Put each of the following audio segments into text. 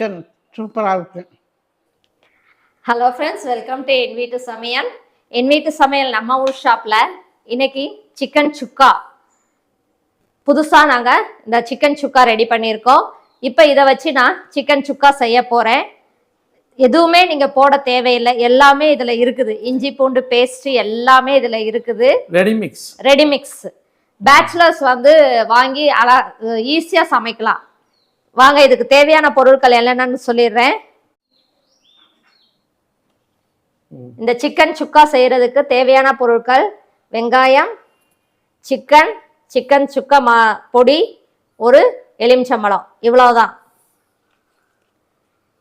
Chicken சூப்பராக இருக்கு. Hello friends welcome to என் வீட்டு சமையல் என் வீட்டு சமையல் நம்ம ஊர் ஷாப்பில் இன்னைக்கு சிக்கன் சுக்கா புதுசாக நாங்கள் இந்த சிக்கன் சுக்கா ரெடி பண்ணியிருக்கோம். இப்போ இதை வச்சு நான் சிக்கன் சுக்கா செய்ய போகிறேன் எதுவுமே நீங்கள் போட தேவையில்லை. எல்லாமே இதில் இருக்குது. இஞ்சி பூண்டு பேஸ்ட்டு எல்லாமே இதில் இருக்குது. ரெடி மிக்ஸ் ரெடிமிக்ஸ் பேச்சுலர்ஸ் வந்து வாங்கி அழ ஈஸியாக சமைக்கலாம். வாங்க இதுக்கு தேவையான பொருட்கள் என்னென்னு சொல்லிடுறேன். இந்த சிக்கன் சுக்கா செய்யறதுக்கு தேவையான பொருட்கள் வெங்காயம் சிக்கன் சிக்கன் சுக்கா மா பொடி ஒரு எலுமிச்சம்பழம் இவ்வளோதான்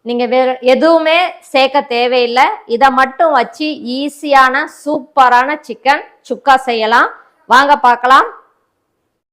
நீங்கள் வேற எதுவுமே சேர்க்க தேவையில்லை. இதை மட்டும் வச்சு ஈஸியான சூப்பரான சிக்கன் சுக்கா செய்யலாம். வாங்க பார்க்கலாம்.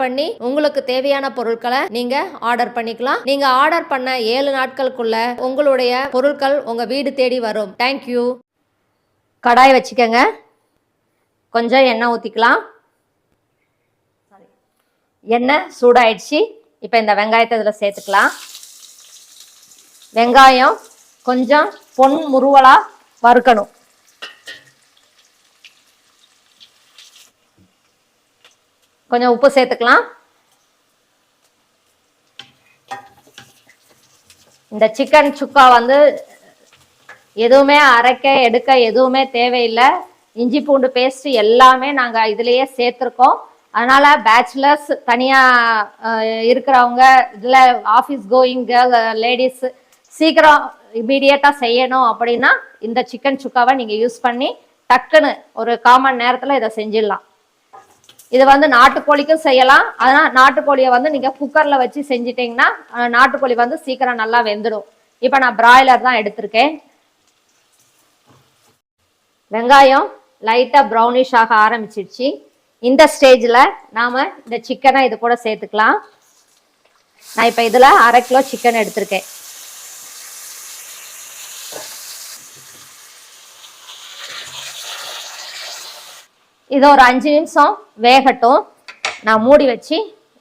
பண்ணி உங்களுக்கு தேவையான பொருட்களை நீங்க ஆர்டர் பண்ணிக்கலாம். நீங்க ஆர்டர் பண்ண ஏழு நாட்களுக்குள்ள உங்களுடைய பொருட்கள் உங்க வீடு தேடி வரும். தேங்க்யூ கடாய் வச்சுக்கோங்க. கொஞ்சம் எண்ணெய் ஊற்றிக்கலாம் எண்ணெய் சூடாயிடுச்சு. இப்போ இந்த வெங்காயத்தை இதில் சேர்த்துக்கலாம். வெங்காயம் கொஞ்சம் பொன் முருவலாக வறுக்கணும். கொஞ்சம் உப்பு சேர்த்துக்கலாம். இந்த சிக்கன் சுக்கா வந்து எதுவுமே அரைக்க எடுக்க எதுவுமே தேவையில்லை. இஞ்சி பூண்டு பேஸ்ட் எல்லாமே நாங்கள் இதுலேயே சேர்த்துருக்கோம். அதனால பேச்சுலர்ஸ் தனியாக இருக்கிறவங்க இதில் ஆஃபீஸ் கோயிங் கேர்ள் லேடிஸ் சீக்கிரம் இமீடியட்டாக செய்யணும் அப்படின்னா இந்த சிக்கன் சுக்காவை நீங்கள் யூஸ் பண்ணி டக்குன்னு ஒரு காமன் நேரத்தில் இதை செஞ்சிடலாம். இது வந்து நாட்டுக்கோழிக்கும் செய்யலாம். ஆனால் நாட்டுக்கோழியை வந்து நீங்கள் குக்கரில் வச்சு செஞ்சிட்டிங்கன்னா நாட்டுக்கோழி வந்து சீக்கிரம் நல்லா வெந்துடும். இப்போ நான் பிராய்லர் தான் எடுத்திருக்கேன். வெங்காயம் லைட்டாக ப்ரௌனிஷ் ஆக ஆரம்பிச்சிடுச்சு இந்த ஸ்டேஜில் நாம் இந்த சிக்கனை இது கூட சேர்த்துக்கலாம். நான் இப்போ இதில் அரை கிலோ சிக்கன் எடுத்திருக்கேன். இது ஒரு அஞ்சு நிமிஷம் வேகட்டும். நான் மூடி வச்சு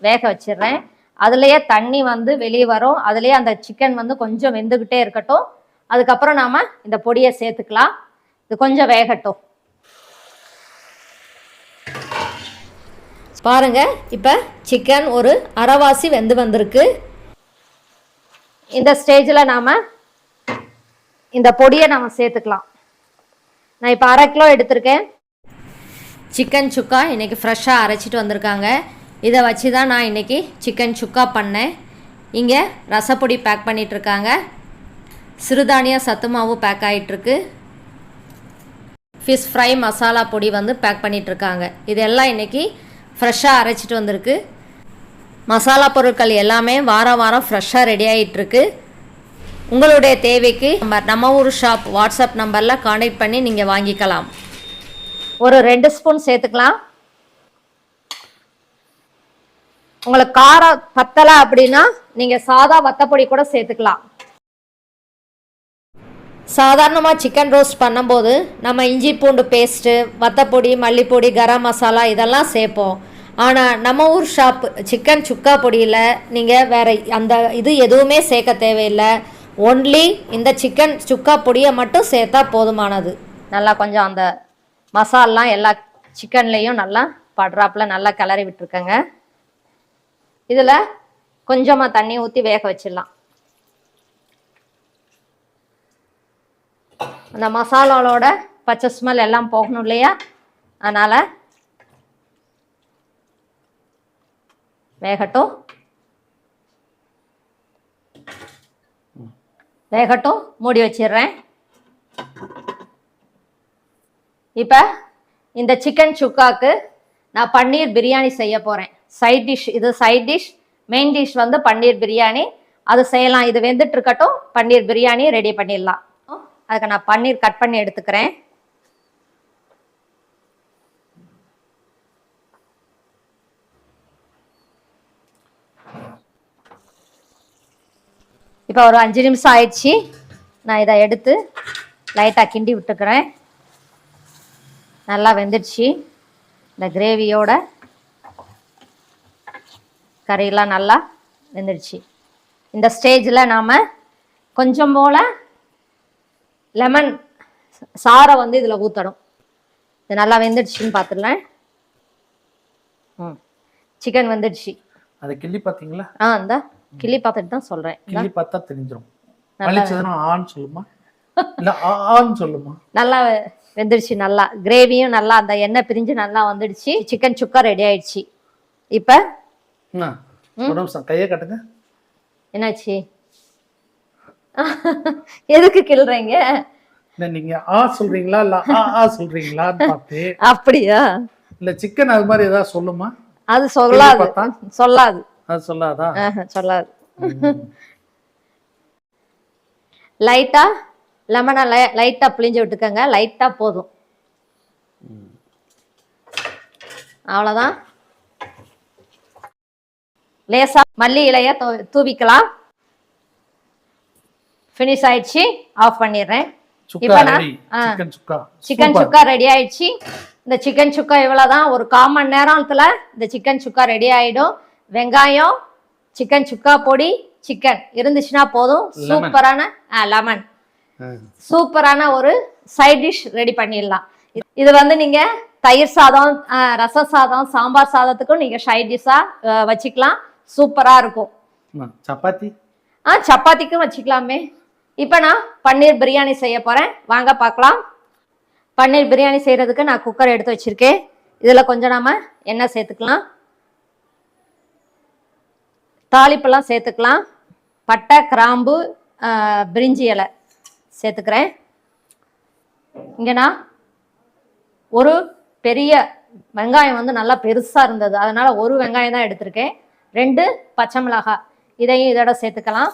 வேக வச்சிடுறேன். அதுலேயே தண்ணி வந்து வெளியே வரும். அதுலேயே அந்த சிக்கன் வந்து கொஞ்சம் வெந்துக்கிட்டே இருக்கட்டும். அதுக்கப்புறம் நாம் இந்த பொடியை சேர்த்துக்கலாம். இது கொஞ்சம் வேகட்டும். பாருங்க இப்போ சிக்கன் ஒரு அரைவாசி வெந்து வந்திருக்கு. இந்த ஸ்டேஜில் நாம் இந்த பொடியை நாம் சேர்த்துக்கலாம். நான் இப்போ அரை கிலோ எடுத்திருக்கேன். சிக்கன் சுக்கா இன்றைக்கி ஃப்ரெஷ்ஷாக அரைச்சிட்டு வந்திருக்காங்க. இதை வச்சு தான் நான் இன்றைக்கி சிக்கன் சுக்கா பண்ணேன். இங்கே ரசப்பொடி பேக் பண்ணிகிட்ருக்காங்க சிறுதானிய சத்து மாவு பேக் ஆகிட்டுருக்கு ஃபிஷ் ஃப்ரை மசாலா பொடி வந்து பேக் பண்ணிகிட்ருக்காங்க இதெல்லாம் இன்றைக்கி ஃப்ரெஷ்ஷாக அரைச்சிட்டு வந்திருக்கு. மசாலா பொருட்கள் எல்லாமே வாரம் வாரம் ஃப்ரெஷ்ஷாக ரெடி ஆகிட்டுருக்கு உங்களுடைய தேவைக்கு நம்ம நம்ம ஊர் ஷாப் வாட்ஸ்அப் நம்பரில் காண்டாக்ட் பண்ணி நீங்கள் வாங்கிக்கலாம். ஒரு ரெண்டு ஸ்பூன் சேர்த்துக்கலாம். உங்களுக்கு காரம் பத்தலை அப்படின்னா நீங்கள் சாதா வத்தப்பொடி கூட சேர்த்துக்கலாம். சாதாரணமாக சிக்கன் ரோஸ்ட் பண்ணும்போது நம்ம இஞ்சி பூண்டு பேஸ்ட்டு வத்தப்பொடி மல்லிப்பொடி கரம் மசாலா இதெல்லாம் சேர்ப்போம். ஆனால் நம்ம ஊர் ஷாப் சிக்கன் சுக்கா பொடியில் நீங்கள் வேற அந்த இது எதுவுமே சேர்க்க தேவையில்லை. ஒன்லி இந்த சிக்கன் சுக்கா பொடியை மட்டும் சேர்த்தா போதுமானது. நல்லா கொஞ்சம் அந்த மசாலாம் எல்லா சிக்கன்லேயும் நல்லா படுறாப்புல நல்லா கிளறி விட்டுருக்கேங்க. இதில் கொஞ்சமாக தண்ணி ஊற்றி வேக வச்சிடலாம். அந்த மசாலாவோட பச்சை ஸ்மெல் எல்லாம் போகணும் இல்லையா? அதனால் வேகட்டும். வேகட்டும். மூடி வச்சிடுறேன். இப்போ இந்த சிக்கன் சுக்காக்கு நான் பன்னீர் பிரியாணி செய்ய போகிறேன் சைட் டிஷ் இது சைட் டிஷ் மெயின் டிஷ் வந்து பன்னீர் பிரியாணி. அது செய்யலாம். இது வெந்துட்டு இருக்கட்டும் பன்னீர் பிரியாணி ரெடி பண்ணிடலாம். அதுக்கு நான் பன்னீர் கட் பண்ணி எடுத்துக்கிறேன். இப்போ ஒரு அஞ்சு நிமிஷம் ஆயிடுச்சு. நான் இதை எடுத்து லைட்டாக கிண்டி விட்டுக்கிறேன். நல்லா வெந்துடுச்சு. இந்த கிரேவியோட கறியெல்லாம் நல்லா வெந்துடுச்சு. இந்த ஸ்டேஜில் நாம் கொஞ்சம் போல் லெமன் சாரை வந்து இதில் ஊற்றணும் இது நல்லா வெந்துடுச்சுன்னு பார்த்துடலாம் ம். சிக்கன் வெந்துடுச்சு. அதை கிள்ளி பார்த்தீங்களா? ஆ இந்த கிள்ளி பார்த்துட்டு தான் சொல்கிறேன் கிள்ளி பார்த்தா தெரிஞ்சிடும் வலிச்சதுன்னா ஆன்னு சொல்லுமா? இல்ல ஆன்னு சொல்லுமா? நல்லா வெந்துடுச்சு நல்லா. கிரேவியும் நல்லா அந்த எண்ணெய் பிரிஞ்சு நல்லா வந்துடுச்சு. சிக்கன் சுக்கா ரெடி ஆயிடுச்சு. இப்போ? கையை கட்டுங்க. என்னாச்சு? எதுக்கு கிள்றீங்க? நீங்க ஆ சொல்றீங்களா இல்ல ஆ ஆ சொல்றீங்களான்னு பார்த்து. அப்படியா? இல்ல சிக்கன் அது மாதிரி ஏதாவது சொல்லுமா? அது சொல்லாது? சொல்லாது. அது சொல்லாதா? சொல்லாது. லைட்டா லெமனை லைட்டா பிழிஞ்சு விட்டுக்கோங்க. லைட்டா போதும். அவ்வளோதான் லேசா மல்லி இலைய தூவிக்கலாம். ஃபினிஷ் ஆயிடுச்சு. ஆஃப் பண்ணிடுறேன். இப்ப நான். சிக்கன் சுக்கா. ரெடி ஆயிடுச்சு. இந்த சிக்கன் சுக்கா இவ்வளவுதான். ஒரு கால் மணி நேரத்துல இந்த சிக்கன் சுக்கா ரெடி ஆயிடும். வெங்காயம் சிக்கன் சுக்கா பொடி சிக்கன் இருந்துச்சுன்னா போதும். சூப்பரான லெமன். சூப்பரான ஒரு சைட் டிஷ் ரெடி பண்ணிடலாம். இது- வந்து நீங்க தயிர் சாதம் ரச சாதம் சாம்பார் சாதத்துக்கும் நீங்க சைட் டிஷ்ஷா வச்சுக்கலாம். சூப்பரா இருக்கும். சப்பாத்தி? ஆ சப்பாத்திக்கும் வச்சுக்கலாமே. இப்போ நான் பன்னீர் பிரியாணி செய்ய போகிறேன் வாங்க பார்க்கலாம். பன்னீர் பிரியாணி செய்கிறதுக்கு நான் குக்கர் எடுத்து வச்சுருக்கேன். இதில் கொஞ்சம் நாம எண்ணெய் சேர்த்துக்கலாம். தாளிப்பெல்லாம் சேர்த்துக்கலாம். பட்டை கிராம்பு பிரிஞ்சி இலை. சேர்த்துக்கிறேன். இங்கே நான் ஒரு பெரிய வெங்காயம் வந்து நல்லா பெருசாக இருந்தது. அதனால் ஒரு வெங்காயம் தான் எடுத்திருக்கேன். ரெண்டு பச்சை மிளகாய் இதையும் இதோட சேர்த்துக்கலாம்.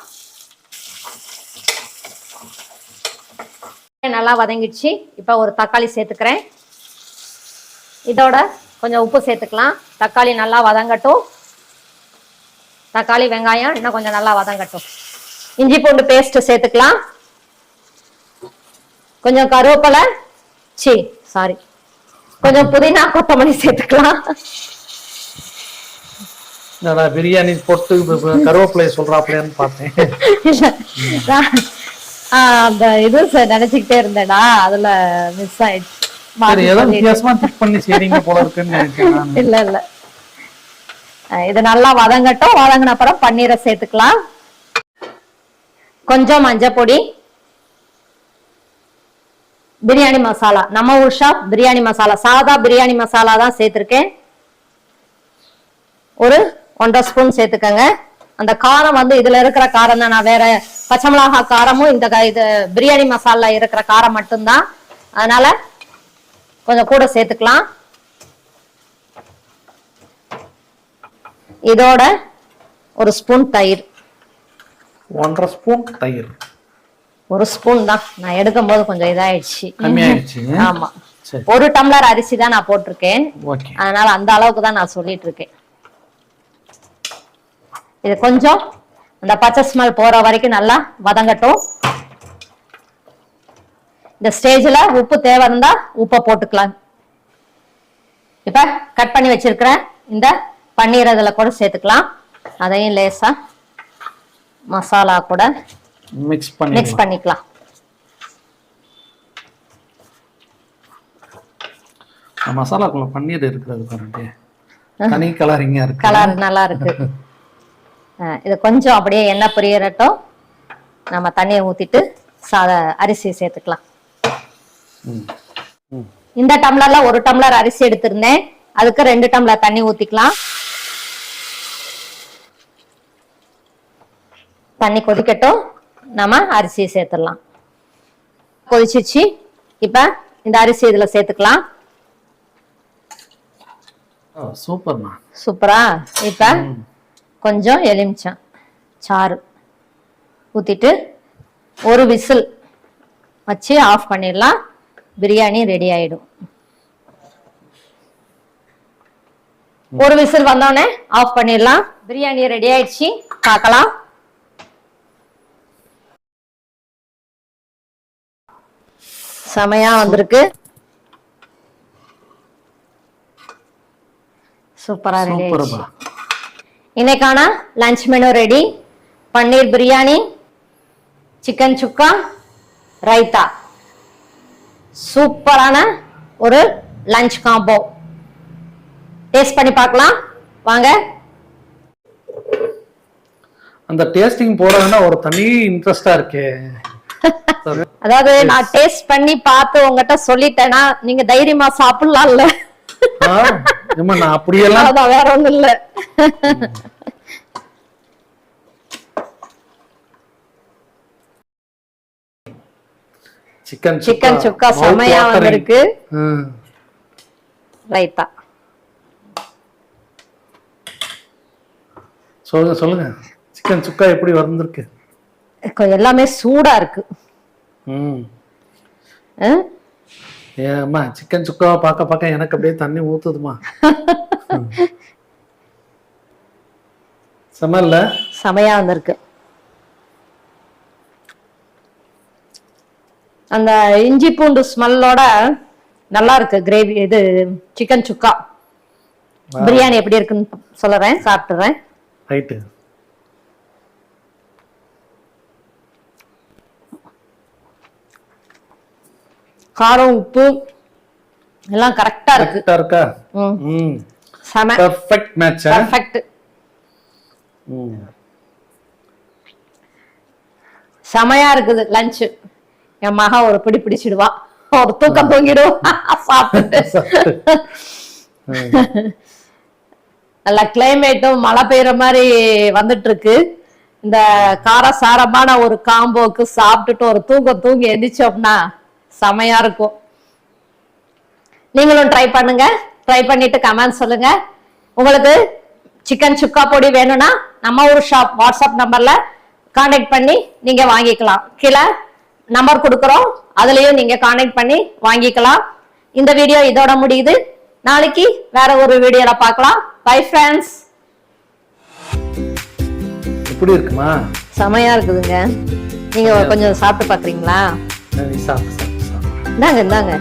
நல்லா வதங்கிடுச்சு. இப்போ ஒரு தக்காளி சேர்த்துக்கிறேன். இதோட கொஞ்சம் உப்பு சேர்த்துக்கலாம். தக்காளி நல்லா வதங்கட்டும். தக்காளி வெங்காயம் இன்னும் கொஞ்சம் நல்லா வதங்கட்டும். இஞ்சி பூண்டு பேஸ்ட்டு சேர்த்துக்கலாம். கொஞ்சம் கருவேப்பிலை. சி சாரி கொஞ்சம் புதினா கொத்தமல்லி சேர்த்துக்கலாம். என்னடா பிரியாணி போட்டு கருவேப்பிலையை சொல்றாப்லையான்னு பார்த்தேன். அந்த இது நினைச்சுக்கிட்டே இருந்தேனா அதுல மிஸ் ஆயிடுச்சு இல்ல இல்ல. இது நல்லா வதங்கட்டும். வதங்கின அப்புறம் பன்னீரை சேர்த்துக்கலாம். கொஞ்சம் மஞ்சள் பொடி பிரியாணி மசாலா. நம்ம ஊர் ஷாப் பிரியாணி மசாலா. சாதா பிரியாணி மசாலா தான் சேர்த்துருக்கேன். ஒரு ஒன்றரை ஸ்பூன் சேர்த்துக்கங்க. அந்த காரம் வந்து இதுல இருக்கிற காரம் தான். நான் வேற பச்சை மிளகா காரமும் இந்த க- இது பிரியாணி மசாலா இருக்கிற காரம் மட்டும்தான். அதனால கொஞ்சம் கூட சேர்த்துக்கலாம். இதோட ஒரு ஸ்பூன் தயிர். ஒன்றரை ஸ்பூன் தயிர். ஒரு ஸ்பூன் தான். நான் எடுக்கும் போது கொஞ்சம் இதாயிடுச்சு. ஆமா. ஒரு டம்ளர் அரிசி தான் நான் போட்டிருக்கேன். அதனால அந்த அளவுக்கு தான் நான் சொல்லிட்டு இருக்கேன் இது கொஞ்சம் அந்த பச்சை ஸ்மெல் போற வரைக்கும் நல்லா வதங்கட்டும். இந்த ஸ்டேஜ்ல உப்பு தேவை இருந்தா உப்பை போட்டுக்கலாம். இப்ப கட் பண்ணி வச்சிருக்கிற இந்த பன்னீர் அதுல கூட சேர்த்துக்கலாம். அதையும் லேசா மசாலா கூட மிக்ஸ் பண்ணி மிக்ஸ் பண்ணிக்கலாம். மசாலாக்குள்ள பன்னீர் இருக்கிறது பாருங்க. தனி கலரிங்கா இருக்கு. கலர் நல்லா இருக்கு இது கொஞ்சம் அப்படியே எண்ணெய் பொரியறட்டும். நம்ம தண்ணியை ஊத்திட்டு சாத அரிசி சேர்த்துக்கலாம். இந்த டம்ளர்ல ஒரு டம்ளர் அரிசி எடுத்திருந்தேன். அதுக்கு ரெண்டு டம்ளர் தண்ணி ஊத்திக்கலாம். தண்ணி கொதிக்கட்டும். நம்ம அரிசியை சேர்த்துடலாம். கொதிச்சிச்சு இப்ப இந்த அரிசி இதுல சேர்த்துக்கலாம். சூப்பர்மா. சூப்பரா? இப்ப கொஞ்சம் எலுமிச்சம் சாறு ஊற்றிட்டு ஒரு விசில் வச்சு ஆஃப் பண்ணிடலாம். பிரியாணி ரெடி ஆயிடும். ஒரு விசில் வந்தோடனே ஆஃப் பண்ணிடலாம். பிரியாணி ரெடி ஆயிடுச்சு. பார்க்கலாம். செமையா வந்திருக்கு. சூப்பரா ரெடி இன்னைக்கான lunch menu ready paneer biryani chicken sukka raita சூப்பரான ஒரு லஞ்ச் காம்போ டேஸ்ட் பண்ணி பார்க்கலாம். வாங்க. அந்த டேஸ்டிங் போடுறதுன்னா ஒரு தனி இன்ட்ரெஸ்டா இருக்கே. அதாவது நான் டேஸ்ட் பண்ணி பார்த்து உங்ககிட்ட சொல்லிட்டேன்னா நீங்க தைரியமா சாப்பிடலாம்ல. நான் அப்படியெல்லாம் வேற ஒண்ணும் இல்ல. சிக்கன் சிக்கன் சுக்கா செமையா வந்திருக்கு. ரைத்தா சொல்லுங்க சொல்லுங்க. சிக்கன் சுக்கா எப்படி வந்திருக்கு? எல்லாமே சூடா இருக்கு? ஏம்மா சிக்கன் சுக்காவை பார்க்க பார்க்க எனக்கு அப்படியே தண்ணி ஊத்துதுமா செமல்ல செமையா வந்திருக்கு. அந்த இஞ்சி பூண்டு ஸ்மெல்லோட நல்லா இருக்கு கிரேவி இது சிக்கன் சுக்கா. பிரியாணி எப்படி இருக்குன்னு சொல்லுறேன் சாப்பிட்டுறேன். ரைட்டு. காரம் உப்பு எல்லாம் கரெக்டா இருக்கு. கரெக்டா இருக்கா? ம். செம. பர்ஃபெக்ட் மேட்ச் பர்ஃபெக்ட் ம். செமையா இருக்குது லஞ்ச் என் மகா ஒரு பிடி பிடிச்சிடுவா. ஒரு தூக்கம் தூங்கிடுவா சாப்பிட்டு நல்ல கிளைமேட்டும் மழை பெய்யுற மாதிரி வந்துட்டு இருக்கு இந்த காரசாரமான ஒரு காம்போக்கு சாப்பிட்டுட்டு ஒரு தூக்கம் தூங்கி எந்திரிச்சோம்னா செமையா இருக்கும். நீங்களும் ட்ரை பண்ணுங்க. ட்ரை பண்ணிட்டு கமெண்ட் சொல்லுங்க. உங்களுக்கு சிக்கன் சுக்கா பொடி வேணும்னா நம்ம ஊர் ஷாப் வாட்ஸ்அப் நம்பர்ல காண்டாக்ட் பண்ணி நீங்க வாங்கிக்கலாம். கீழே நம்பர் கொடுக்குறோம். அதுலயும் நீங்க காண்டாக்ட் பண்ணி வாங்கிக்கலாம். இந்த வீடியோ இதோட முடியுது. நாளைக்கு வேற ஒரு வீடியோல பார்க்கலாம். பை ஃப்ரெண்ட்ஸ் எப்படி இருக்குமா? செமையா இருக்குதுங்க. நீங்க கொஞ்சம் சாப்பிட்டு பாக்குறீங்களா இந்தாங்க இந்தாங்க.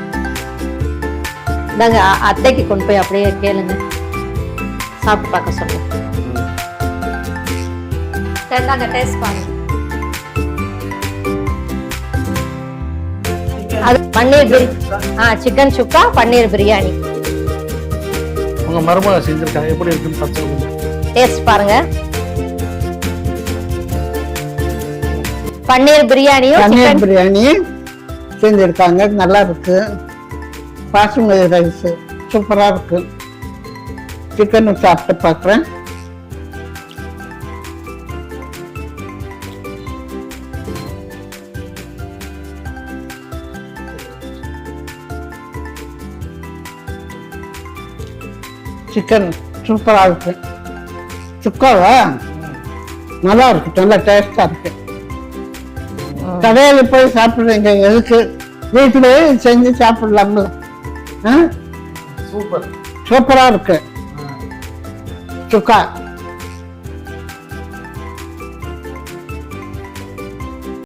இந்தாங்க அத்தைக்கு கொண்டு போய் அப்படியே கேளுங்க. சாப்பிட்டு பார்க்க சொல்லுங்க. இந்தாங்க டேஸ்ட் பாருங்க. அது பன்னீர் பிரி ஆ சிக்கன் சுக்கா பன்னீர் பிரியாணி. உங்க மருமக செஞ்சிருக்காங்க. எப்படி இருக்குன்னு பார்த்து சொல்லுங்க. டேஸ்ட் பாருங்க. பன்னீர் பிரியாணியும் பன்னீர் பிரியாணி. செஞ்சுருக்காங்க நல்லா இருக்கு. பாசுமதி ரைஸ் சூப்பராக இருக்கு. சிக்கன் சாப்பிட்டு பார்க்குறேன் சிக்கன் சூப்பராக இருக்கு. சுக்காவா? நல்லா இருக்கு. நல்லா டேஸ்டாக இருக்கு. கடையில் போய் சாப்பிடுறீங்க எதுக்கு? வீட்டிலே செஞ்சு சாப்பிடலாம்ல. சூப்பர். சூப்பரா இருக்கு. சுக்கா